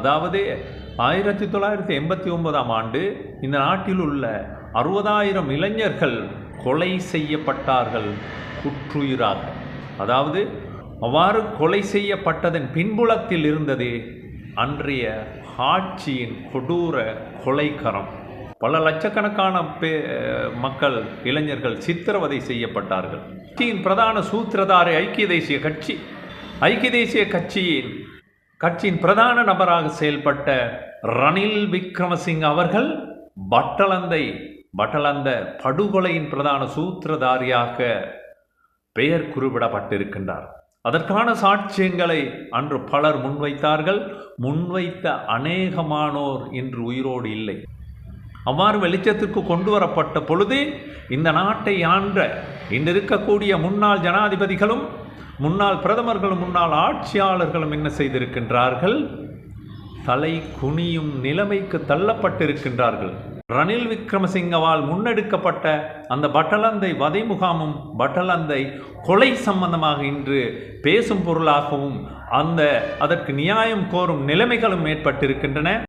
அதாவது ஆயிரத்தி தொள்ளாயிரத்தி எண்பத்தி ஒன்பதாம் ஆண்டு இந்த நாட்டில் உள்ள அறுபதாயிரம் இளைஞர்கள் கொலை செய்யப்பட்டார்கள் குற்றுயிராக. அதாவது அவ்வாறு கொலை செய்யப்பட்டதன் பின்புலத்தில் இருந்தது அன்றைய ஆட்சியின் கொடூர கொலைக்கரம். பல லட்சக்கணக்கான பே மக்கள் இளைஞர்கள் சித்திரவதை செய்யப்பட்டார்கள். கட்சியின் பிரதான சூத்திரதாரி ஐக்கிய தேசிய கட்சி ஐக்கிய தேசிய கட்சியின் கட்சியின் பிரதான நபராக செயல்பட்ட ரணில் விக்ரமசிங் அவர்கள் பட்டலந்தை பட்டலந்த படுகொலையின் பிரதான சூத்திரதாரியாக பெயர் குறிப்பிடப்பட்டிருக்கின்றார். அதற்கான சாட்சியங்களை அன்று பலர் முன்வைத்தார்கள். முன்வைத்த அநேகமானோர் இன்று உயிரோடு இல்லை. அவ்வாறு வெளிச்சத்திற்கு கொண்டு வரப்பட்ட பொழுது இந்த நாட்டை ஆண்ட இன்று இருக்கக்கூடிய முன்னாள் ஜனாதிபதிகளும் முன்னாள் பிரதமர்களும் முன்னாள் ஆட்சியாளர்களும் என்ன செய்திருக்கின்றார்கள்? தலை குனியும் நிலைமைக்கு தள்ளப்பட்டிருக்கின்றார்கள். ரணில் விக்ரமசிங்கவால் முன்னெடுக்கப்பட்ட அந்த பட்டலந்தை வதை முகாமும் பட்டலந்தை கொலை சம்பந்தமாக இன்று பேசும் பொருளாகவும் அந்த அதற்கு நியாயம் கோரும் நிலைமைகளும் ஏற்பட்டிருக்கின்றன.